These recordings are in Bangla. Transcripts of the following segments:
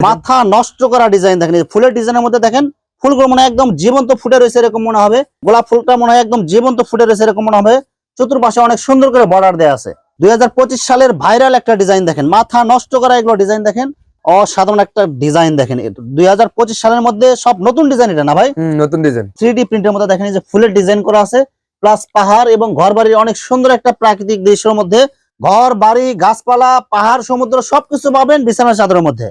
মাথা নষ্ট করা ডিজাইন দেখেন। ফুলের ডিজাইনের মধ্যে দেখেন ফুলগুলো মনে হয় একদম জীবন্ত ফুটে রয়েছে এরকম মনে হবে। গোলাপ ফুলটা মনে হয় একদম জীবন্ত ফুটে রয়েছে এরকম মনে হবে। চতুর্পাশে অনেক সুন্দর করে বর্ডার দেওয়া আছে। দুই সালের ভাইরাল একটা ডিজাইন দেখেন। মাথা নষ্ট করা এগুলো ডিজাইন দেখেন। অসাধারণ একটা ডিজাইন দেখেন। দুই হাজার পঁচিশ সালের মধ্যে সব নতুন ডিজাইন এটা না ভাই? নতুন ডিজাইন থ্রি ডি প্রিন্টের মধ্যে দেখেন যে ফুলের ডিজাইন করা আছে। প্লাস পাহাড় এবং ঘর বাড়ির অনেক সুন্দর একটা প্রাকৃতিক দৃশ্যের মধ্যে ঘর বাড়ি গাছপালা পাহাড় সমুদ্র সবকিছু পাবেন বিছানার চাদরের মধ্যে।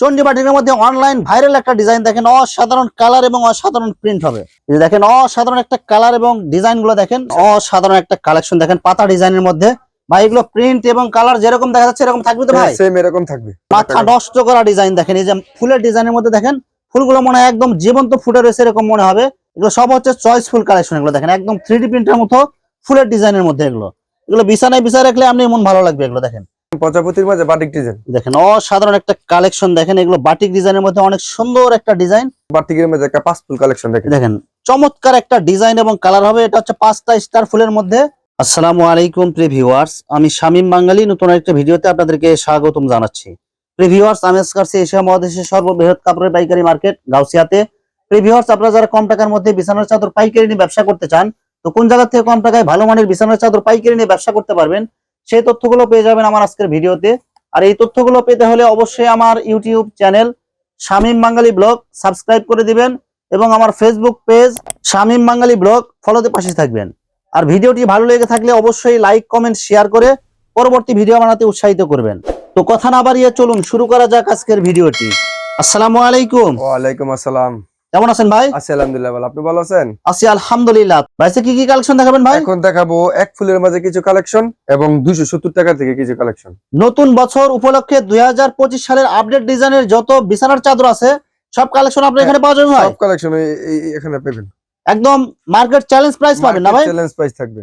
চন্ডিবাটির মধ্যে অনলাইন ভাইরাল একটা ডিজাইন দেখেন অসাধারণ কালার এবং অসাধারণ প্রিন্ট হবে। দেখেন অসাধারণ একটা কালার এবং ডিজাইনগুলো দেখেন অসাধারণ একটা কালেকশন দেখেন পাতা ডিজাইনের মধ্যে। ভাই এগুলো প্রিন্ট এবং কালার যেরকম দেখা যাচ্ছে এরকম থাকবে তো ভাই? সেম এরকম থাকবে। মাথা নষ্ট করা ডিজাইন দেখেন এই যে ফুলের ডিজাইনের মধ্যে দেখেন ফুলগুলো মনে হয় একদম জীবন্ত ফুটে রয়েছে এরকম মনে হবে। এগুলো সব হচ্ছে চয়েস ফুল কালেকশন এগুলো দেখেন একদম থ্রি ডি প্রিন্টের মতো ফুলের ডিজাইনের মধ্যে এগুলো। এগুলো বিছানায় বিছায় রাখলে আপনি মন ভালো লাগবে এগুলো দেখেন। প্রজাপতির মাঝে বাটিক ডিজাইন দেখেন অসাধারণ একটা কালেকশন দেখেন এগুলো বাটিক ডিজাইনের মধ্যে অনেক সুন্দর একটা ডিজাইন বাটিকের মধ্যে একটা পাঁচ ফুল কালেকশন দেখেন। দেখেন চমৎকার একটা ডিজাইন এবং কালার হবে এটা হচ্ছে পাঁচটা স্টার ফুলের মধ্যে। আসসালামু আলাইকুম প্রিয় ভিউয়ার্স আমি শামীম বাঙালি নতুন একটা ভিডিওতে আপনাদেরকে স্বাগতম জানাচ্ছি। প্রিয় ভিউয়ার্স আমি আজকে আসছি এশিয়া মহাদেশের সর্ববৃহৎ কাপড়ের পাইকারি মার্কেট গাউসিয়াতে। প্রিয় ভিউয়ার্স আপনারা যারা কম টাকার মধ্যে বিছানার চাদর পাইকারি নিয়ে ব্যবসা করতে চান তো কোন জায়গা থেকে কম টাকায় ভালো মানের বিছানার চাদর, পাইকারি নিয়ে ব্যবসা করতে পারবেন, সেই তথ্যগুলো পেয়ে যাবেন আমার আজকের ভিডিওতে। আর এই তথ্যগুলো পেতে হলে অবশ্যই আমার YouTube channel Shamim Bangali vlog subscribe করে দিবেন এবং আমার Facebook page Shamim Bangali vlog ফলোতে পাশে থাকবেন। আর ভিডিওটি ভালো লেগে থাকলে অবশ্যই লাইক, কমেন্ট, শেয়ার করে পরবর্তী ভিডিও বানাতে উৎসাহিত করবেন। তো কথা না বাড়িয়ে চলুন, শুরু করা যাক আজকের ভিডিওটি। আসসালামু আলাইকুম। ওয়ালাইকুম আসসালাম। কেমন আছেন ভাই? আছি আলহামদুলিল্লাহ ভালো। আপনি ভালো আছেন? আছি আলহামদুলিল্লাহ। ভাইসে কি কি কালেকশন দেখাবেন ভাই? এখন দেখাবো এক ফুলের মাঝে কিছু কালেকশন এবং দুইশো সত্তর টাকা থেকে কিছু কালেকশন নতুন বছর উপলক্ষে দুই সালের আপডেট ডিজাইনের যত বিছানার চাদর আছে সব কালেকশন আপনি এখানে পাওয়া যাবে ভাই? সব কালেকশন এখানে পাবেন। একদম মার্কেট চ্যালেঞ্জ প্রাইস পাবেন না ভাই? চ্যালেঞ্জ প্রাইস থাকবে।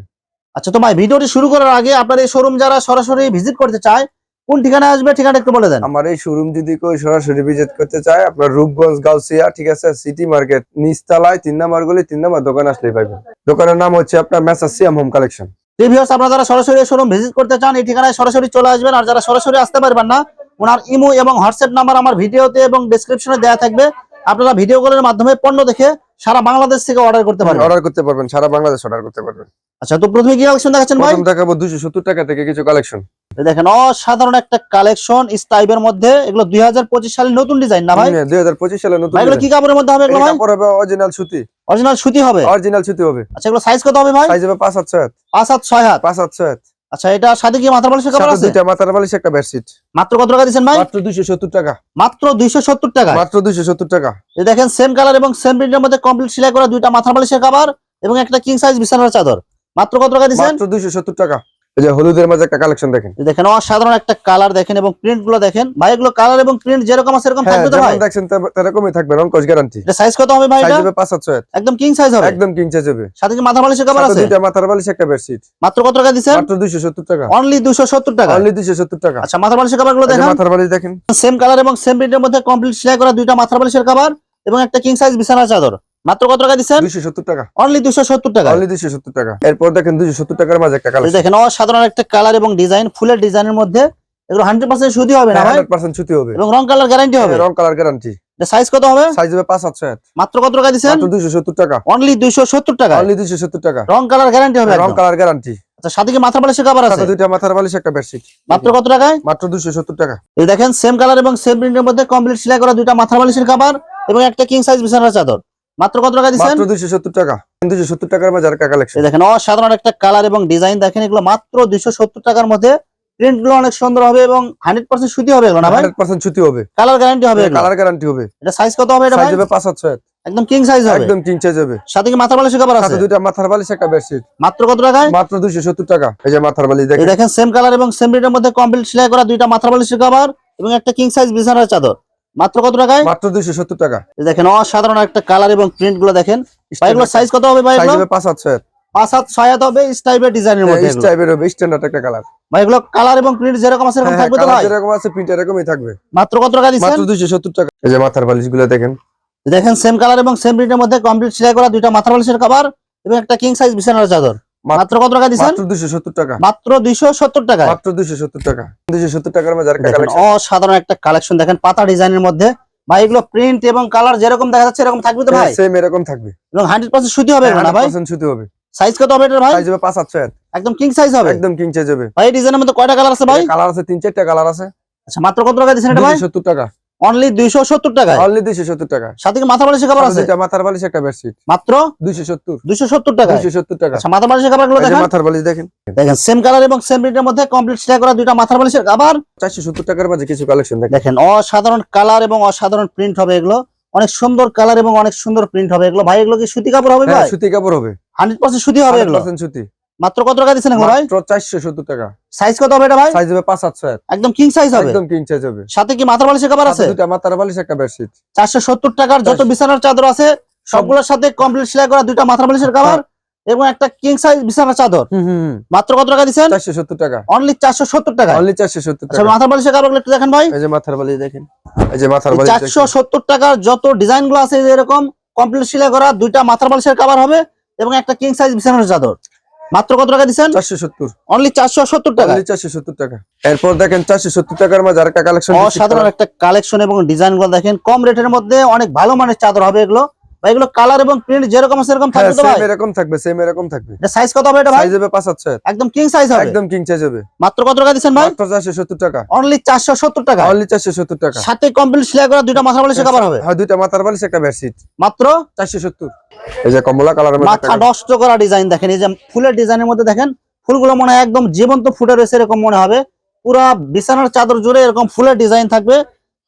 আচ্ছা তো ভাই ভিডিওটি শুরু করার আগে আপনার এই শোরুম যারা সরাসরি ভিজিট করতে চায় কোন ঠিকানা আসবে ঠিকানা একটু বলে দেন। আমার এই শোরুম যদি কেউ সরাসরি ভিজিট করতে চায় আপনার রূপগঞ্জ গাউসিয়া ঠিক আছে সিটি মার্কেট নিচতলায় তিন নাম্বার গলি তিন নাম্বার দোকান আসলেই পাবেন দোকানের নাম হচ্ছে আপনার messrs Siam home collection previous আপনারা যারা সরাসরি শোরুম ভিজিট করতে চান এই ঠিকানায় সরাসরি চলে আসবেন। আর যারা সরাসরি আসতে পারবেন না ওনার ইমো এবং হোয়াটসঅ্যাপ নাম্বার আমার ভিডিওতে এবং ডেসক্রিপশনে দেওয়া থাকবে। আপনারা ভিডিও কলের মাধ্যমে পণ্য দেখে সারা বাংলাদেশ থেকে অর্ডার করতে পারবেন। অর্ডার করতে পারবেন সারা বাংলাদেশ অর্ডার করতে পারবেন। আচ্ছা তো প্রথমে কি কালেকশন দেখাচ্ছেন ভাই? দেখাবো দুইশো সত্তর টাকা থেকে কিছু কালেকশন দেখেন অসাধারণ একটা কালেকশন স্টাইবের মধ্যে। এগুলো দুই হাজার পঁচিশ সালের নতুন ডিজাইন না ভাই? দুই হাজার পঁচিশ সালে নতুন এগুলো কি কাপড়ের মধ্যে হবে এগুলো অরিজিনাল সুতি। অরিজিনাল সুতি হবে? অরিজিনাল সুতি হবে। আচ্ছা এগুলো সাইজ কত হবে ভাই? সাইজ হবে পাঁচ হাত ছয় হাত। পাঁচ হাত ছয় হাত। পাঁচ ছয় হাত। আচ্ছা এটা সাথে কি মাথার বালিশের কাপড় আছে? দুইটা মাথার বালিশ একটা বেডশিট মাত্র কত টাকা ভাই? মাত্র টাকা। মাত্র দুইশো সত্তর টাকা। মাত্র দুইশো সত্তর টাকা। এই দেখেন সেম কালার এবং সেম প্রিন্টের মধ্যে কমপ্লিট সেলাই করা দুইটা মাথার বালিশের কাভার এবং একটা কিং সাইজ বিছানার চাদর। মাত্র কত টাকা মাত্র টাকা। এই যে হলুদের মাঝে একটা কালেকশন দেখেন। দেখেন অসাধারণ একটা কালার দেখেন এবং প্রিন্টগুলো দেখেন। ভাই এগুলো কালার এবং প্রিন্ট যেরকম আছে এরকম হ্যাঁ থাকবে তো ভাই? দেখছেন তেমন- তেরকমই থাকবে রংকশ গ্যারান্টি এটা সাইজ কত হবে ভাই সাইজ হবে পাঁচ হাত ছয় হাত। একদম কিং সাইজ হবে? একদম কিং সাইজ হবে। সাথে কি মাথার বালিশের কাভার আছে? দুইটা মাথার বালিশ একটা বেডশিট মাত্র কত টাকা মাত্র টাকা। অনলি দুশো সত্তর টাকা? অনলি টাকা। আচ্ছা মাথার বালিশের কাভারগুলো দেখেন। মাথার বালিশ দেখেন। সেম কালার এবং সেম প্রিন্টের মধ্যে কমপ্লিট সেলাই করা দুইটা মাথার বালিশের কাভার এবং একটা কিং সাইজ বিছানার চাদর। মাত্র কত টাকা দিচ্ছেন? দুইশো সত্তর টাকা। অনলি দুশো সত্তর টাকা। অনলি দুইশো সত্তর টাকা। এরপর দেখেন দুইশো সত্তর টাকার মাঝে একটা কালেকশন দেখেন অসাধারণ একটা কালার এবং ডিজাইন ফুলের ডিজাইনের মধ্যে এগুলো হান্ড্রেড পার্সেন্ট সুতি হবে না ভাই? হান্ড্রেড পার্সেন্ট ছুটি হবে। এবং রং কালার গ্যারান্টি হবে? রং কালার গ্যারান্টি সাইজ কত হবে? সাইজ হবে পাঁচ মাত্র কত টাকা দিচ্ছেন? দুইশো সত্তর টাকা। অনলি দুইশো সত্তর টাকা। অনলি দুইশো সত্তর টাকা। রং কালার গ্যারান্টি হবে রং কালার গ্যারান্টি আচ্ছা সাথে কি মাথার বালিশের কাভার আছে? দুইটা মাথার বালিশ একটা বেডশিট মাত্র কত টাকায়? মাত্র দুইশো সত্তর টাকা। এই দেখেন সেম কালার এবং সেম প্রিন্টের মধ্যে কমপ্লিট সেলাই করা দুইটা মাথার বালিশের কাভার এবং একটা কিং সাইজ বিছানার চাদর। মাত্র কত টাকা দিচ্ছেন? মাত্র টাকা। টাকার কালেকশন দেখেন অসাধারণ একটা কালার এবং ডিজাইন দেখেন এগুলো মাত্র দুইশো সত্তর টাকার মধ্যে প্রিন্টগুলো অনেক সুন্দর হবে এবং হান্ড্রেড পার্সেন্ট সুতি হবে এগুলো না ভাই? হান্ড্রেড পার্সেন্ট ছুটি হবে। কালার গ্যারান্টি হবে কালার গ্যারান্টি হবে। এটা সাইজ কত হবে এটা ভাই? সাইজ হবে। একদম কিং সাইজ হবে। একদম কিং সাইজ হবে। সাথে কি মাথার বালিশের কাভার আছে? সাথে দুইটা মাথার বালিশ একটা বেডশিট মাত্র কত টাকায়? মাত্র দুইশো সত্তর টাকা। এই যে মাথার বালিশ দেখেন। দেখেন সেম কালার এবং সেম মধ্যে কমপ্লিট সেলাই করা দুইটা মাথার বালিশের কাভার এবং একটা কিং সাইজ বিছানার চাদর। মাত্র কত টাকায়? মাত্র দুইশো সত্তর টাকা। দেখেন অসাধারণ একটা কালার এবং প্রিন্টগুলো দেখেন। এগুলো সাইজ কত হবে ভাই পাঁচ হাত ছয়। পাঁচ হাত ছয় হাত হবে স্টাইপের ডিজাইনের মধ্যে এই হবে স্ট্যান্ডার্ড একটা কালার ভাই এগুলো কালার এবং প্রিন্ট যেরকম আছে এরকম হ্যাঁ থাকবে তো ভাই? যেরকম আছে প্রিন্ট এরকমই থাকবে। মাত্র কত টাকা মাত্র টাকা। এই যে মাথার বালিশগুলো দেখেন। দেখেন সেম কালার এবং সেম প্রিন্টের মধ্যে কমপ্লিট সেলাই করা দুইটা মাথার বালিশের কভার এবং একটা কিং সাইজ বিছানার চাদর। মাত্র কত টাকা দিচ্ছেন মাত্র দুইশো সত্তর টাকা। মাত্র দুইশো সত্তর টাকায়? মাত্র দুইশো সত্তর টাকা। দুইশো সত্তর টাকার মধ্যে আরেকটা কালেকশন অসাধারণ একটা কালেকশন দেখেন পাতা ডিজাইনের মধ্যে। ভাই এগুলো প্রিন্ট এবং কালার যেরকম দেখা যাচ্ছে এরকম থাকবে তো ভাই? সেম এরকম থাকবে। এবং হান্ড্রেড পার্সেন্ট সুতি হবে না ভাই? 100% সুতি হবে। সাইজ কত হবে এটার ভাই? সাইজ হবে পাঁচ সাতশো এক একদম কিং সাইজ হবে? একদম কিং সাইজ হবে। ভাই ডিজাইনের মধ্যে কয়টা কালার আছে ভাই? কালার আছে তিন চারটা কালার আছে। আচ্ছা মাত্র কত টাকা দিচ্ছেন এটা ভাই? দুইশো সত্তর টাকা। অনলি দুইশো সত্তর টাকায়? অনলি দুইশো সত্তর টাকা সাথে কি মাথা বালিশের খাবার আছে? দুইটা মাথার বালিশ একটা বেডশিট। মাত্র? টাকা। আচ্ছা মাথা বালিশের দেখেন। মাথার বালিশ দেখেন। দেখেন সেম কালার এবং সেম প্রিন্টের মধ্যে কমপ্লিট করা মাথার বালিশের টাকার মাঝে কিছু কালেকশন দেখেন। দেখেন অসাধারণ কালার এবং অসাধারণ প্রিন্ট হবে এগুলো। অনেক সুন্দর কালার এবং অনেক সুন্দর প্রিন্ট হবে এগুলো। ভাই এগুলো কি সুতি কাপড় হবে হ্যাঁ ভাই? সুতি কাপড় হবে। হান্ড্রেড পার্সেন্ট সুতি হবে এগুলো। 100% সুতি। মাত্র কত টাকা দিচ্ছেন ভাই? মাত্র চারশো সত্তর টাকা। সাইজ কত হবে এটা ভাই? সাইজ হবে পাঁচ সাতশো এক একদম কিং সাইজ হবে? একদম কিং সাইজ হবে। সাথে কি মাথার বালিশের কভার আছে? দুইটা মাথার বালিশ একটা বেডশিট চারশো সত্তর টাকার যত বিছানার চাদর আছে সবগুলোর সাথে কমপ্লিট সেলাই করা দুইটা মাথার বালিশের কভার এবং একটা কিং সাইজ বিছানার চাদর। মাত্র কত টাকা দিচ্ছেন চারশো সত্তর টাকা। অনলি চারশো সত্তর টাকা। অনলি চারশো সত্তর আচ্ছা টাকা। মাথার বালিশের খাবার একটু দেখেন ভাই। এই যে মাথার বালিশ দেখেন। এই যে মাথার বালিশ চারশো সত্তর টাকার যত ডিজাইনগুলো আছে এরকম কমপ্লিট সেলাই করা দুইটা মাথার বালিশের কাবার হবে এবং একটা কিং সাইজ বিছানার চাদর। মাত্র কত টাকা দিচ্ছেন? চারশো সত্তর। অনলি চারশো সত্তর টাকা? চারশো সত্তর টাকা। এরপর দেখেন চারশো সত্তর টাকার মাঝে আরেকটা কালেকশন অসাধারণ একটা কালেকশন এবং ডিজাইনগুলো দেখেন। কম রেটের মধ্যে অনেক ভালো মানের চাদর হবে এগুলো। ভাই এগুলো কালার এবং প্রিন্ট যেরকম সেরকম থাকবে তো ভাই? হ্যাঁ, এরকম থাকবে সেম এরকম থাকবে। এটা সাইজ কত হবে এটা ভাই? সাইজ হবে পাঁচ সাতশো এক একদম কিং সাইজ হবে। একদম কিং সাইজ হবে। মাত্র কত টাকা দিচ্ছেন ভাই? মাত্র চারশো সত্তর টাকা। অনলি চারশো সত্তর টাকা। অনলি চারশো সত্তর টাকা। সাথে কমপ্লিট সেলাই করা দুইটা মাথার বালিশের কাবার হবে। হ্যাঁ দুইটা মাথার বালিশ একটা বেডশিট মাত্র? চারশো সত্তর। এই যে কমলা কালার মাথা নষ্ট করা ডিজাইন দেখেন এই যে ফুলের ডিজাইনের মধ্যে দেখেন ফুলগুলো মনে হয় একদম জীবন্ত ফুটে রয়েছে এরকম মনে হবে। পুরা বিছানার চাদর জুড়ে এরকম ফুলের ডিজাইন থাকবে।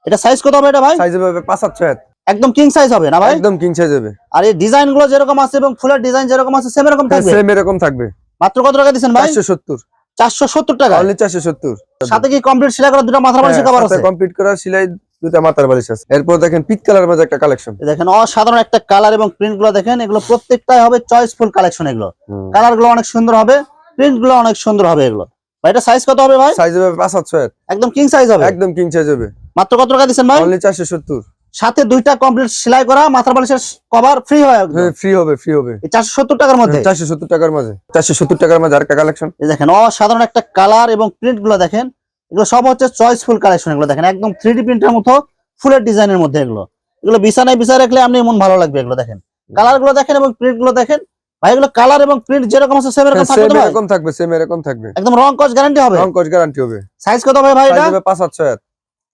এটা সাইজ কত হবে এটা ভাই? সাইজ হবে পাঁচ সাতশো এক একদম কিং সাইজ হবে না ভাই? একদম কিং সাইজ হবে। আর এই ডিজাইনগুলো যেরকম আছে এবং ফুলের ডিজাইন যেরকম আছে সেম এরকম থাকবে? সেম এরকম থাকবে। মাত্র কত টাকা দিচ্ছেন ভাই? চারশো সত্তর। চারশো সত্তর টাকা। অনলি চারশো সত্তর। সাথে কি কমপ্লিট সেলাই করা দুটো মাথার বালিশের কাবার আছে? কমপ্লিট করা সিলাই দুইটা মাথার বালিশ আছে। এরপর দেখেন পিট কালার মাঝে একটা কালেকশন দেখেন অসাধারণ একটা কালার এবং প্রিন্টগুলো দেখেন এগুলো প্রত্যেকটাই হবে চয়েসফুল কালেকশন এগুলো। কালারগুলো অনেক সুন্দর হবে প্রিন্টগুলো অনেক সুন্দর হবে এগুলো। ভাই এটা সাইজ কত হবে ভাই? সাইজ হবে পাঁচ সাতশো এক একদম কিং সাইজ হবে। একদম কিং সাইজ হবে। মাত্র কত টাকা দিচ্ছেন ভাই? অনলি চারশো সত্তর। সাথে দুইটা কমপ্লিট সেলাই করা মাথার বালিশের কভার ফ্রি হয় ফ্রি হবে ফ্রি হবে। চারশো সত্তর টাকার মধ্যে। চারশো সত্তর টাকার চারশো সত্তর টাকার মাঝে আরেকটা কালেকশন এই দেখেন অসাধারণ একটা কালার এবং প্রিন্টগুলো দেখেন। এগুলো সব হচ্ছে চয়েসফুল কালেকশন এগুলো দেখেন। একদম থ্রি ডি প্রিন্টের মতো ফুলের ডিজাইনের মধ্যে এগুলো। এগুলো বিছানায় বিছায় রাখলে আপনি মন ভালো লাগবে এগুলো দেখেন। কালারগুলো দেখেন এবং প্রিন্টগুলো দেখেন। ভাই এগুলো কালার এবং প্রিন্ট যেরকম আছে সেম এরকম থাকবে সেম এরকম থাকবে সেম এরকম থাকবে। একদম রং কস গ্যারান্টি হবে। রং কস গ্যারান্টি হবে। সাইজ কত ভাই ভাই এটা হবে পাঁচ সাতশো এক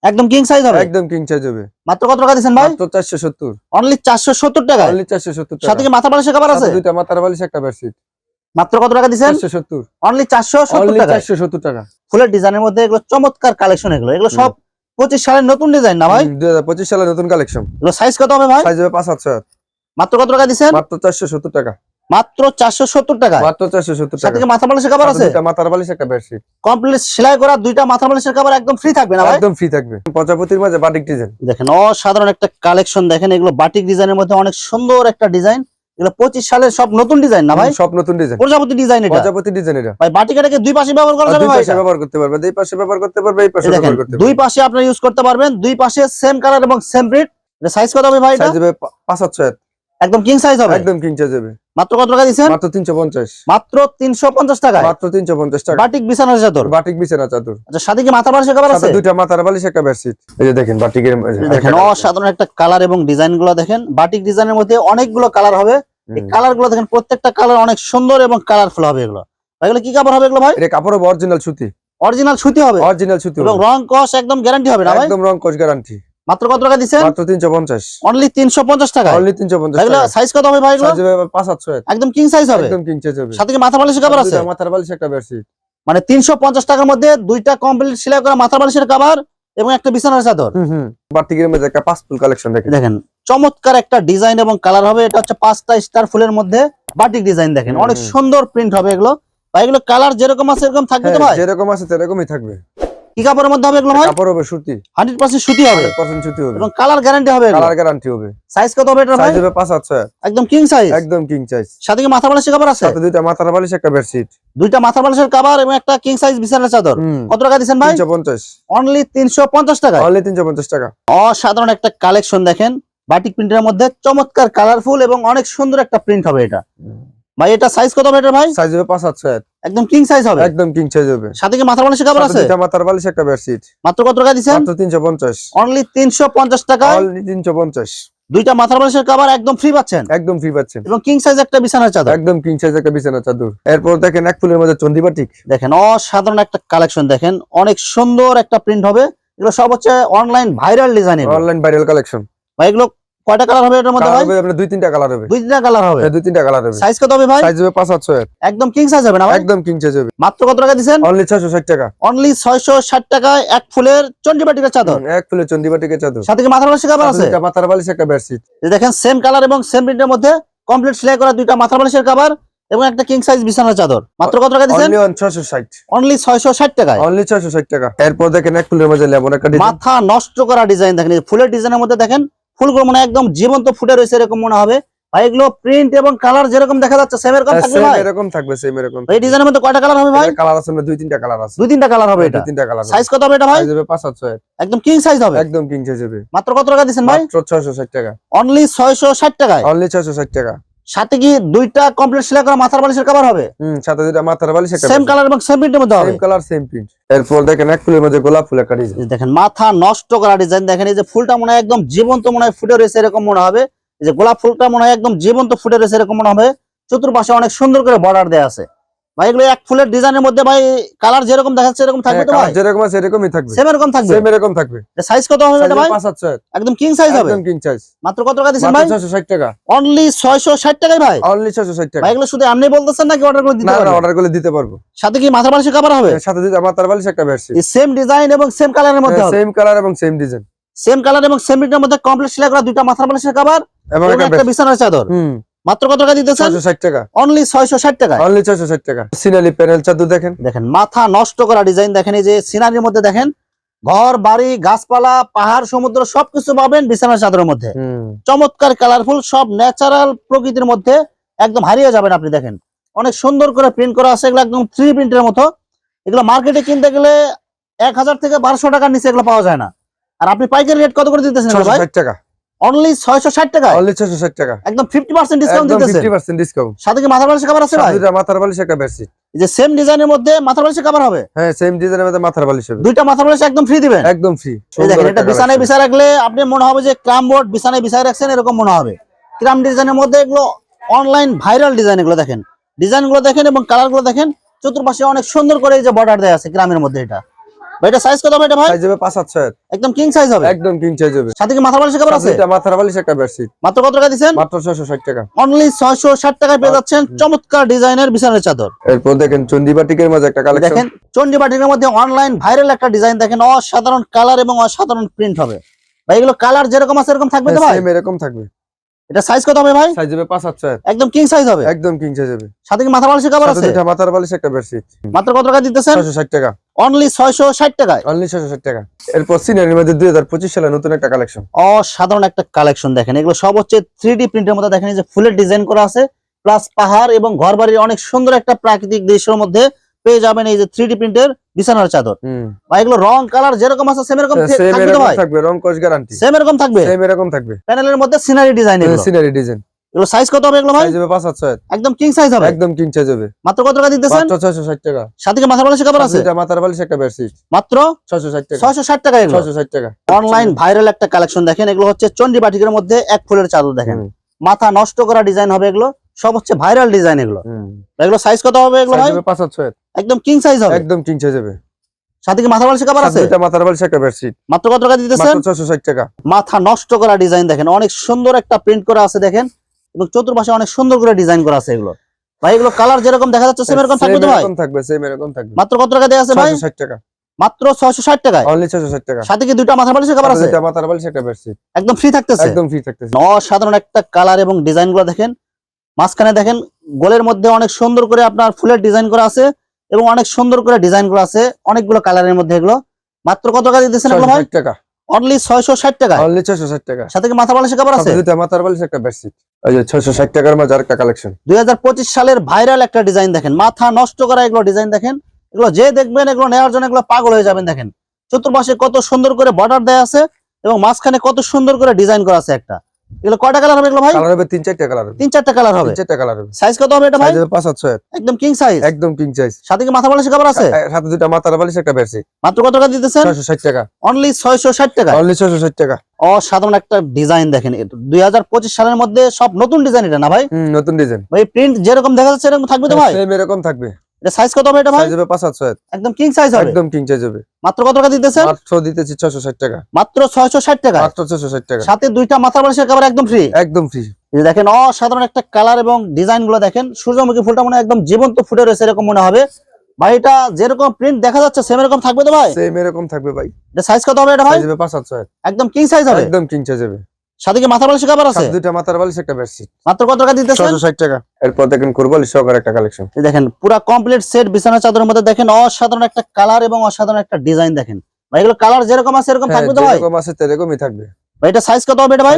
একদম কিং সাইজ হবে? একদম কিং সাইজ হবে। মাত্র কত টাকা দিচ্ছেন ভাই? মাত্র চারশো সত্তর। অনলি চারশো সত্তর টাকা অনলি চারশো সত্তর সাথে কি মাথা বালিশের কাবার আছে? দুইটা মাথার বালিশ একটা বেডশিট মাত্র কত টাকা চারশো সত্তর। অনলি চারশো সত্তর অনলি টাকা চারশো সত্তর টাকা। ফুলের ডিজাইনের মধ্যে এগুলো চমৎকার কালেকশন এগুলো। এগুলো সব পঁচিশ সালের নতুন ডিজাইন না ভাই? দুই হাজার পঁচিশ সালের নতুন কালেকশন এগুলো সাইজ কত হবে ভাই? সাইজ হবে পাঁচ সাতশো এক মাত্র কত টাকা দিচ্ছেন? মাত্র চারশো সত্তর টাকা। মাত্র চারশো সত্তর টাকা মাত্র চারশো সত্তর টাকা মাথা বালিশের কাবার আছে? মাথার কমপ্লিট সেলাই করা দুইটা মাথা বালিশের কাবার একদম ফ্রি থাকবে না একদম ফ্রি থাকবে। প্রজাপতির মাঝে বাটিক ডিজাইন দেখেন অসাধারণ একটা কালেকশন দেখেন এগুলো বাটিক ডিজাইনের মধ্যে অনেক সুন্দর একটা ডিজাইন এগুলো পঁচিশ সালের সব নতুন ডিজাইন না ভাই? সব নতুন ডিজাইন প্রজাপতি ডিজাইন এটা। প্রজাপতি ডিজাইন এটা। ভাই বাটিক এটাকে দুই পাশে ব্যবহার করা যাবে দুই ভাই ব্যবহার করতে পারবে এই পাশে ব্যবহার করতে পারবে এই পাশে ব্যবহার করতে দুই পাশে আপনারা ইউজ করতে পারবেন দুই পাশে সেম কালার এবং সেম প্রিন্ট সাইজ কত হবে ভাই এটা? সাইজ হবে পা- পাঁচ সাতশো এক একদম কিং সাইজ হবে? একদম কিং সাইজ হবে। মাত্র কত টাকা দিচ্ছেন? মাত্র তিনশো পঞ্চাশ। মাত্র তিনশো পঞ্চাশ টাকা মাত্র তিনশো পঞ্চাশ টাকা। বাটিক বিছানার চাদর? বাটিক বিছানা চাদর। আচ্ছা সাথে কি মাথা বালিশের কাবার আছে? দুইটা মাথার বালিশ একটা বেডশিট এই যে দেখেন বাটিকের দেখেন অসাধারণ একটা কালার এবং ডিজাইনগুলো দেখেন। বাটিক ডিজাইনের মধ্যে অনেকগুলো কালার হবে। এই। কালারগুলো দেখেন প্রত্যেকটা কালার অনেক সুন্দর এবং কালারফুল হবে এগুলো। এগুলো কি কাপড় হবে এগুলো ভাই? এটা কাপড় অরিজিনাল সুতি। অরিজিনাল সুতি হবে। অরিজিনাল সুতি এবং হবে। রং কস একদম গ্যারান্টি হবে না ভাই? একদম রং কোচ গ্যারান্টি মাত্র কত টাকা দিচ্ছেন? মাত্র তিনশো পঞ্চাশ। অনলি তিনশো পঞ্চাশ টাকা? অনলি তিনশো পঞ্চাশ এগুলো সাইজ কত হবে ভাই এগুলো? সাইজ হবে পাঁচ সাতশো এক। একদম কিং সাইজ হবে? একদম কিং সাইজ হবে। সাথে কি মাথা বালিশের কাবার আছে? মাথার বালিশ একটা বেডশিট মানে তিনশো পঞ্চাশ টাকার মধ্যে দুইটা কমপ্লিট সেলাই করা মাথা বালিশের কাবার এবং একটা বিছানার চাদর। হুম হুম। বাটিকের মধ্যে একটা পাঁচ ফুল কালেকশন দেখেন। দেখেন চমৎকার একটা ডিজাইন এবং কালার হবে। এটা হচ্ছে পাঁচটা স্টার ফুলের মধ্যে বাটিক ডিজাইন দেখেন। অনেক সুন্দর প্রিন্ট হবে এগুলো। ভাই এগুলো কালার যেরকম আছে এরকম থাকবে তো হ্যাঁ, ভাই? যেরকম আছে সেরকমই থাকবে। কি কাপড়ের মধ্যে হবে এগুলো ভাই? কাপড় হবে সুতি। হান্ড্রেড পার্সেন্ট সুতি হবে। পার্সেন্ট সুতি হবে। এবং কালার গ্যারান্টি হবে কালার গ্যারান্টি হবে। সাইজ কত হবে এটা ভাই? সাইজ হবে পাঁচ সাতশো এক একদম কিং সাইজ একদম কিং সাইজ সাথে কি মাথা বালিশের কাবার আছে? সাথে দুইটা মাথার বালিশ একটা বেডশিট দুইটা মাথা বালিশের কাবার এবং একটা কিং সাইজ বিছানার চাদর। কত টাকা দিচ্ছেন ভাই? তিনশো পঞ্চাশ। অনলি তিনশো পঞ্চাশ টাকা অনলি তিনশো পঞ্চাশ টাকা। অসাধারণ একটা কালেকশন দেখেন। বাটিক প্রিন্টের মধ্যে চমৎকার কালারফুল এবং অনেক সুন্দর একটা প্রিন্ট হবে এটা। ভাই এটা সাইজ কত হবে এটা ভাই? সাইজ হবে পাঁচ সাত ছয় একদম কিং সাইজ হবে? একদম কিং সাইজ হবে। সাথে কি মাথা বালিশের কাপড় আছে? দুইটা মাথার বালিশ একটা বেডশিট মাত্র কত টাকা দিচ্ছেন? মাত্র তিনশো পঞ্চাশ। অনলি তিনশো পঞ্চাশ টাকা? অনলি তিনশো পঞ্চাশ। দুইটা মাথার বালিশের কাপড় একদম ফ্রি পাচ্ছেন? একদম ফ্রি পাচ্ছেন। এবং কিং সাইজ একটা বিছানার চাদর? একদম কিং সাইজ একটা বিছানা চাদর। এরপর দেখেন এক ফুলের মধ্যে চন্ডিবাটিক দেখেন অসাধারণ একটা কালেকশন দেখেন। অনেক সুন্দর একটা প্রিন্ট হবে। এগুলো সব হচ্ছে online viral design online viral collection ভাই এগুলো কয়টা কালার হবে এটার মধ্যে ভাই? আপনার দুই তিনটা কালার হবে। দুই তিনটা কালার হবে। হ্যাঁ, দুই তিনটা কালার হবে। সাইজ কত হবে ভাই? সাইজ হবে একদম কিং সাইজ হবে না ভাই? একদম কিং সাইজ হবে। মাত্র কত টাকা দিচ্ছেন অনলি ছয়শো ষাট টাকা। অনলি ছয়শো ষাট টাকায় এক ফুলের চাদর। এক ফুলের চাদর। সাথে কি মাথার বালিশের কাপড় আছে? দুইটা মাথার বালিশ একটা বেডশিট এই দেখেন সেম কালার এবং সেম প্রিন্টের মধ্যে কমপ্লিট সেলাই করা দুইটা মাথার বালিশের কাপড় এবং একটা কিং সাইজ বিছানার চাদর। মাত্র কত টাকা দিচ্ছেন অনলি অন ছয়শো ষাট। অনলি ছয়শো ষাট টাকায়। অনলি ছয়শো ষাট টাকা। এরপর দেখেন এক ফুলের মধ্যে লেমন একটা মাথা নষ্ট করা ডিজাইন দেখেন ফুলের ডিজাইনের মধ্যে দেখেন ফুলগুলো মনে একদম জীবন্ত ফুটে রয়েছে এরকম মনে হবে। ভাই এগুলো প্রিন্ট এবং কালার যেরকম দেখা যাচ্ছে সেম এরকম থাকবে ভাই? এরকম থাকবে সেম এরকম এই ডিজাইনের মধ্যে কয়টা কালার হবে ভাই? কালার আছে দুই তিনটা কালার আছে। দুই তিনটা কালার হবে এটা? দুই তিনটা কালার সাইজ কত হবে এটা ভাই? সাইজ হবে পাঁচ সাত ছয়। একদম কিং সাইজ হবে? একদম কিং সাইজ হবে। মাত্র কত টাকা দিবেন ভাই? মাত্র ছয়শো ষাট টাকা। অনলি ছয়শো ষাট টাকায়? অনলি ছয়শো ষাট টাকা। সাথে কি দুইটা কমপ্লিট সেলাই করা মাথার বালিশের কভার হবে? হুম সাথে দুইটা মাথার বালিশ একটা সেম কালার এবং সেম প্রিন্টের মধ্যে হবে? সেম কালার সেম প্রিন্ট এরপর দেখেন এক ফুলের মধ্যে গোলাপ ফুল একটা ডিজাইন দেখেন মাথা নষ্ট করা ডিজাইন দেখেন এই যে ফুলটা মনে হয় একদম জীবন্ত মনে হয় ফুটে রয়েছে এরকম মনে হবে। এই যে গোলাপ ফুলটা মনে হয় একদম জীবন্ত ফুটে রয়েছে এরকম মনে হবে। চতুর্পাশে অনেক সুন্দর করে বর্ডার দেয়া আছে। ভাই এগুলো এক ফুলের ডিজাইনের মধ্যে ভাই কালার যেরকম দেখাচ্ছে এরকম থাকবে তো ভাই? যেরকম আছে এরকমই থাকবে। সেম এরকম থাকবে? সেম এরকম থাকবে। সাইজ কত হবে এটা ভাই? পাঁচ সাত ছয় একদম কিং সাইজ হবে? একদম কিং সাইজ মাত্র কত টাকা দিচ্ছেন ভাই? মাত্র ছয়শো ষাট টাকা। অনলি ছয়শো ষাট টাকায় ভাই? অনলি ছয়শো ষাট টাকা। ভাই এগুলো শুধু আপনি বলতেছেন নাকি অর্ডার করে দিতে না না অর্ডার করলে দিতে পারব। সাথে কি মাথা বালিশের কাভার হবে? সাথে দুইটা মাথার বালিশ একটা বেডশিট সেম ডিজাইন এবং সেম কালারের মধ্যে হবে। সেম কালার এবং সেম ডিজাইন সেম কালার এবং সেম প্রিন্টের মধ্যে কমপ্লিট সেলাই করা দুইটা মাথার বালিশের কাভার এবং একটা বিছানার চাদর। হুম। মাত্র কত টাকা দিতেছেন? ছয়শো ষাট টাকা। অনলি ছয়শো ষাট টাকা অনলি ছয়শো ষাট টাকা। সিনালি প্যানেল চাদর দেখেন। দেখেন মাথা নষ্ট করা ডিজাইন দেখেন এই যে সিনারির মধ্যে দেখেন ঘর বাড়ি গাছপালা পাহাড় সমুদ্র সবকিছু পাবেন বিছানার চাদরের মধ্যে। চমৎকার কালারফুল সব ন্যাচারাল প্রকৃতির মধ্যে একদম হারিয়ে যাবেন আপনি দেখেন। অনেক সুন্দর করে প্রিন্ট করা আছে এগুলো একদম থ্রি প্রিন্টের মতো। এগুলো মার্কেটে কিনতে গেলে এক হাজার থেকে বারোশো টাকার নিচে এগুলো পাওয়া যায় না। আর আপনি পাইকারি রেট কত করে দিতেছেন ষাট টাকা। অনলি ছয়শো ষাট টাকা অনলি ছয়শো ষাট টাকা। একদম ফিফটি পার্সেন্ট ডিসকাউন্ট একদম দিতেছেন ফিফটি পার্সেন্ট ডিসকাউন্ট সাথে কি মাথা বালিশের কাবার আছে ভাই? দুইটা মাথার এই যে সেম ডিজাইনের মধ্যে মাথা বালিশের কাবার হবে? হ্যাঁ সেম ডিজাইনের মধ্যে মাথার বালিশ হবে। দুইটা মাথা বালিশ একদম ফ্রি দিবেন? একদম ফ্রি এই দেখেন এটা বিছানায় বিছায় রাখলে আপনি মনে হবে যে ক্রাম বোর্ড বিছানায় বিছায় রাখছেন এরকম মনে হবে। ক্রাম ডিজাইনের মধ্যে এগুলো অনলাইন ভাইরাল ডিজাইন এগুলো দেখেন। ডিজাইনগুলো দেখেন এবং কালারগুলো দেখেন চতুর্পাশে অনেক সুন্দর করে এই যে বর্ডার দেওয়া আছে গ্রামের মধ্যে এটা। ভাই এটা সাইজ কত হবে এটা ভাই? সাইজ হবে পাঁচ সাত ছয় একদম কিং সাইজ হবে? একদম কিং সাইজ হবে। সাথে কি মাথা বালিশের কাপড় আছে? দুইটা মাথার বালিশ একটা বেডশিট মাত্র কত টাকা দিচ্ছেন? মাত্র ছয়শো ষাট টাকা। অনলি ছয়শো ষাট টাকায় পেয়ে যাচ্ছেন চমৎকার ডিজাইনের বিছানার চাদর। এরপর দেখেন চন্ডিবাটিকের মাঝে একটা কালেকশন দেখেন চন্ডী মধ্যে অনলাইন ভাইরাল একটা ডিজাইন দেখেন অসাধারণ কালার এবং অসাধারণ প্রিন্ট হবে। ভাই এগুলো কালার যেরকম আছে এরকম থাকবে তো ভাই? সেম এরকম থাকবে। এটা সাইজ কত হবে ভাই? সাইজ হবে পাঁচ সাত ছয় একদম কিং সাইজ হবে। একদম কিং সাইজ হবে। সাথে কি মাথা বালিশের কাপড় সাথে আছে? দুইটা মাথার বালিশ একটা বেডশিট মাত্র কত টাকা দিতেছেন? ছয়শো ষাট টাকা। অনলি ছয়শো ষাট টাকায়। অনলি ছয়শো ষাট টাকা। এরপর সিনারির মধ্যে দুই হাজার পঁচিশ সালে নতুন একটা কালেকশন অসাধারণ একটা কালেকশন দেখেন। এগুলো সব হচ্ছে থ্রি ডি প্রিন্টের মধ্যে দেখেন যে ফুলের ডিজাইন করা আছে প্লাস পাহাড় এবং ঘর বাড়ির অনেক সুন্দর একটা প্রাকৃতিক দৃশ্যের মধ্যে পেয়ে যাবেন এই যে থ্রি ডি প্রিন্টের বিছানার চাদর। এগুলো রং কালার যেরকম আছে সেম এরকম থাকবে রং কস গ্যারান্টি সেম এরকম থাকবে? সেম এরকম থাকবে। প্যানেলের মধ্যে সিনারি ডিজাইন সিনারি ডিজাইন এগুলো সাইজ কত হবে এগুলো ভাই? সাইজ হবে পাঁচ সাত ছয় একদম কিং সাইজ হবে? একদম কিং সাইজ হবে। মাত্র কত টাকা দিতেছেন? টাকা। সাথে কি মাথা বালিশের কাপড় আছে? দুইটা মাথার বালিশ একটা বেডশিট মাত্র ছয়শো ষাট টাকা। ছয়শো ষাট টাকা এগুলো? ছয়শো ষাট টাকা। অনলাইন ভাইরাল একটা কালেকশন দেখেন এগুলো হচ্ছে চন্ডী বাটিকের মধ্যে এক ফুলের চাদর দেখেন। মাথা নষ্ট করা ডিজাইন হবে এগুলো। সব হচ্ছে ভাইরাল ডিজাইন এগুলো। এগুলো সাইজ কত হবে এগুলো ভাই? হবে পাঁচ সাত ছয় একদম কিং সাইজ হবে। একদম কিং সাইজ হবে। সাথে কি মাথা কাপড় সাথে আছে দুইটা মাথার বালিশ একটা বেডশিট মাত্র কত টাকা দিতেছেন? মাত্র টাকা। মাথা নষ্ট করা ডিজাইন দেখেন। অনেক সুন্দর একটা প্রিন্ট করা আছে দেখেন। এবং চতুর্পাশে অনেক সুন্দর করে ডিজাইন করা আছে এগুলো। ভাই এগুলো কালার যেরকম দেখা যাচ্ছে সেম এরকম থাকবে তো ভাই? এরকম থাকবে সেম এরকম থাকবে। মাত্র কত টাকা দেওয়া আছে ভাই? ছয়শো ষাট টাকা। মাত্র ছয়শো ষাট টাকায়? অনলি ছয়শো ষাট টাকা। সাথে কি দুইটা মাথা বালিশের সাথে আছে? দুইটা মাথার বালিশ একটা বেডশিট একদম ফ্রি থাকতেছে। একদম ফ্রি থাকতেছে। অসাধারণ একটা কালার এবং ডিজাইনগুলো দেখেন। মাঝখানে দেখেন গোলের মধ্যে অনেক সুন্দর করে আপনার ফুলের ডিজাইন করা আছে এবং অনেক সুন্দর করে ডিজাইন করা আছে অনেকগুলো কালারের মধ্যে এগুলো। মাত্র কত টাকা দিতেছেন এগুলো ভাই? ষাট টাকা। অনলি ছয়শো ষাট টাকা অনলি ছয়শো ষাট টাকা। সাথে কি মাথা বালিশের কভার আছে? দুইটা মাথার বালিশ একটা বেডশিট এই যে ছয়শো ষাট টাকার মধ্যে আরেকটা কালেকশন দুই হাজার পঁচিশ সালের ভাইরাল একটা ডিজাইন দেখেন। মাথা নষ্ট করা এগুলো ডিজাইন দেখেন। এগুলো যে দেখবেন এগুলো নেওয়ার জন্য এগুলো পাগল হয়ে যাবেন দেখেন। চতুর্পাশে কত সুন্দর করে বর্ডার দেয়া আছে এবং মাঝখানে কত সুন্দর করে ডিজাইন করা আছে একটা। এগুলো কয়টা কালার হবে এগুলো ভাই? কালার হবে তিন চারটা কালার হবে। তিন চারটা কালার হবে? চারটা কালার হবে। সাইজ কত হবে এটা ভাই? পাঁচ সাতশো একদম কিং সাইজ একদম কিং সাইজ সাথে কি মাথা বালিশ কভার আছে? সাথে দুটা মাথার বালিশ একটা মাত্র কত টাকা দিতেছেন? ছয়শো ষাট টাকা। অনলি ছয়শো ষাট টাকা? অনলি ছয়শো ষাট টাকা। অসাধারণ একটা ডিজাইন দেখেন। দুই হাজার পঁচিশ সালের মধ্যে সব নতুন ডিজাইন এটা না ভাই? নতুন ডিজাইন ভাই প্রিন্ট যেরকম দেখা যাচ্ছে এরকম থাকবে তো ভাই? সেম এরকম থাকবে। এটা সাইজ কত হবে এটা ভাই? সাইজ হবে। একদম কিং সাইজ হবে? একদম কিং সাইজ হবে। মাত্র কত টাকা দিতেছেন? মাত্র দিতেছি ছয়শো ষাট টাকা। মাত্র ছয়শো ষাট টাকা। মাত্র ছয়শো ষাট টাকা। সাথে দুইটা মাথা বালিশের কভার একদম ফ্রি একদম ফ্রি দেখেন অসাধারণ একটা কালার এবং ডিজাইনগুলো দেখেন। সূর্যমুখী ফুলটা মনে হয় একদম জীবন্ত ফুটে রয়েছে এরকম মনে হবে। ভাই এটা যেরকম প্রিন্ট দেখা যাচ্ছে সেম এরকম থাকবে তো ভাই? সেম এরকম থাকবে ভাই। এটা সাইজ কত হবে এটা ভাই? সাইজ হবে। একদম কিং সাইজ হবে? একদম কিং সাইজ হবে। সাথে কি মাথা বালিশের কভার আছে? দুইটা মাথার বালিশ একটা বেডশিট মাত্র কত টাকা দিতেছেন? ছয়শো ষাট টাকা। এরপর দেখেন কুরবালি সহকারে একটা কালেকশন দেখেন পুরো কমপ্লিট সেট বিছানা চাদরের মধ্যে দেখেন অসাধারণ একটা কালার এবং অসাধারণ একটা ডিজাইন দেখেন। ভাই এগুলো কালার যেরকম আছে এরকম থাকবে তো ভাই? যেরকম আছে সেরকমই থাকবে। ভাই এটা সাইজ কত হবে এটা ভাই।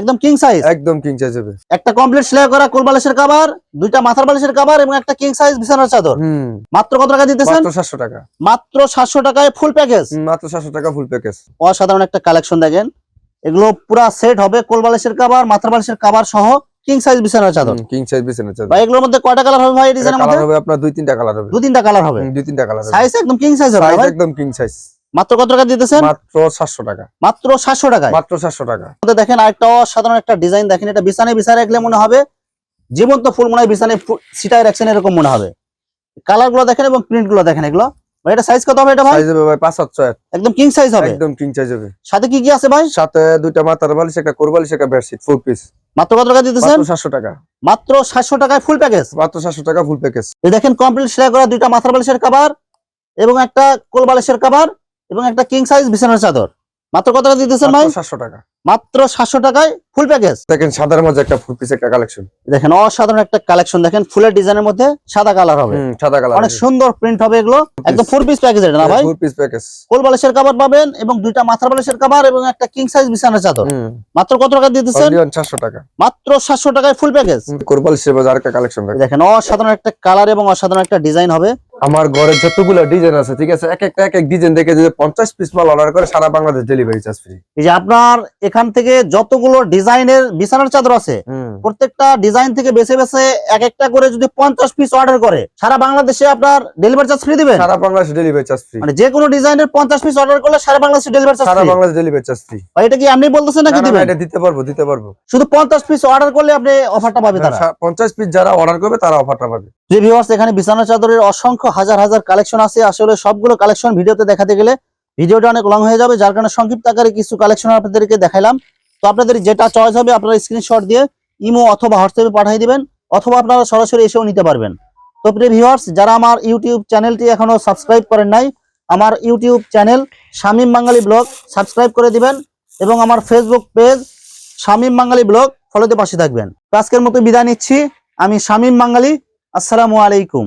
একদম কিং সাইজ একদম কিং সাইজ হবে। একটা কমপ্লিট সেলাই করা কোল বালিশের কভার দুইটা মাথার বালিশের কভার এবং একটা কিং সাইজ বিছানার চাদর। মাত্র কত টাকা দিতেছেন? মাত্র সাতশো টাকা। মাত্র সাতশো টাকায় ফুল প্যাকেজ মাত্র সাতশো টাকা ফুল প্যাকেজ অসাধারণ একটা কালেকশন দেখেন। এগুলো পুরা সেট হবে কোল বালিশের কভার মাথার বালিশের কভার সহ কিং সাইজ বিছানার চাদর। কিং সাইজ বিছানা চাদর। ভাই এগুলোর মধ্যে কয়টা কালার হবে ভাই এই ডিজাইনের কালার মধ্যে? হবে আপনার দুই তিনটা কালার হবে। দু তিনটা কালার হবে? দুই তিনটা কালার হবে। সাইজ একদম কিং সাইজ হবে ভাই? একদম কিং সাইজ মাত্র কত টাকা দিতেছেন? মাত্র সাতশো টাকা। মাত্র সাতশো টাকায়। মাত্র সাতশো টাকা। মধ্যে দেখেন আরেকটা অসাধারণ একটা ডিজাইন দেখেন এটা বিছানায় বিছায় রাখলে মনে হবে জীবন্ত ফুল মনে হয় বিছানায় সিটায় রাখছেন এরকম মনে হবে। কালারগুলো দেখেন এবং প্রিন্টগুলো দেখেন এগুলো। ভাই এটা সাইজ কত হবে এটা ভাই? সাইজ হবে। একদম কিং সাইজ হবে? একদম কিং সাইজ হবে। সাথে কি কি আছে ভাই? সাথে দুইটা মাথার বালিশ একটা কোরবালিশ একটা বেডশিট ফুল পিস মাত্র কত টাকা দিতেছেন? মাত্র সাতশো টাকা। মাত্র সাতশো টাকায় ফুল প্যাকেজ মাত্র সাতশো টাকা ফুল প্যাকেজ এই দেখেন কমপ্লিট সেলাই করা দুইটা মাথার বালিশের কভার এবং একটা কোল বালিশের কভার এবং একটা কিং সাইজ বিছানার চাদর। মাত্র কত টাকা দিতেছেন ভাই? সাতশো টাকা। মাত্র সাতশো টাকায় ফুল প্যাকেজ দেখেন সাদার মধ্যে একটা ফুল পিস একটা কালেকশন দেখেন অসাধারণ একটা কালেকশন দেখেন ফুলের ডিজাইনের মধ্যে সাদা কালার হবে। সাদা কালার অনেক সুন্দর প্রিন্ট হবে এগুলো। একদম ফোর পিস প্যাকেজ এটা না ভাই? ফুল পিস প্যাকেজ কোল বালিশের কাভার পাবেন এবং দুইটা মাথার বালিশের কাভার এবং একটা কিং সাইজ বিছানার চাদর। মাত্র কত টাকা দিতেছেন? চারশো টাকা। মাত্র সাতশো টাকায় ফুল প্যাকেজ কোরবালিশের বাজার একটা কালেকশন দেখেন অসাধারণ একটা কালার এবং অসাধারণ একটা ডিজাইন হবে। আমার ঘরে যতগুলো ডিজাইন আছে ঠিক আছে? এক একটা এক এক ডিজাইন দেখে যদি পঞ্চাশ পিস মাল অর্ডার করে সারা বাংলাদেশ ডেলিভারি চার্জ ফ্রি এই যে আপনার এখান থেকে যতগুলো ডিজাইনের বিছানার চাদর আছে প্রত্যেকটা ডিজাইন থেকে বেছে বেছে এক একটা করে যদি পঞ্চাশ পিস অর্ডার করে সারা বাংলাদেশে আপনার ডেলিভারি চার্জ ফ্রি দিবেন? সারা বাংলাদেশ ডেলিভারি চার্জ ফ্রি মানে যে কোনো ডিজাইনের পঞ্চাশ পিস অর্ডার করলে সারা বাংলাদেশে ডেলিভারি চার্জ সারা বাংলাদেশ ডেলিভারি চার্জ ফ্রি এটা কি আপনি বলতেছেন নাকি দিবেন? এটা দিতে পারব দিতে পারব। শুধু পঞ্চাশ পিস অর্ডার করলে আপনি অফারটা পাবে তারা? পঞ্চাশ পিস যারা অর্ডার করবে তারা অফারটা পাবে। যে ভিউয়ার্স এখানে বিছানা চাদরের অসংখ্য হাজার হাজার কালেকশন আছে। আসলে সবগুলো কালেকশন ভিডিওতে দেখাতে গেলে ভিডিওটা অনেক লং হয়ে যাবে, যার কারণে সংক্ষিপ্ত আকারে কিছু কালেকশন আপনাদেরকে দেখাইলাম। তো আপনাদের যেটা চয়েস হবে, আপনারা স্ক্রিনশট দিয়ে ইমো অথবা হোয়াটসঅ্যাপে পাঠিয়ে দিবেন, অথবা আপনারা সরাসরি এসেও নিতে পারবেন। তো প্রিয় ভিউয়ার্স যারা আমার ইউটিউব চ্যানেলটি এখনও সাবস্ক্রাইব করেন নাই, আমার YouTube channel Shamim Bangali vlog subscribe করে দিবেন এবং আমার Facebook page Shamim Bangali vlog ফলোতে পাশে থাকবেন। তো আজকের মতো বিদায় নিচ্ছি। আমি শামীম বাঙালি আসসালামু আলাইকুম।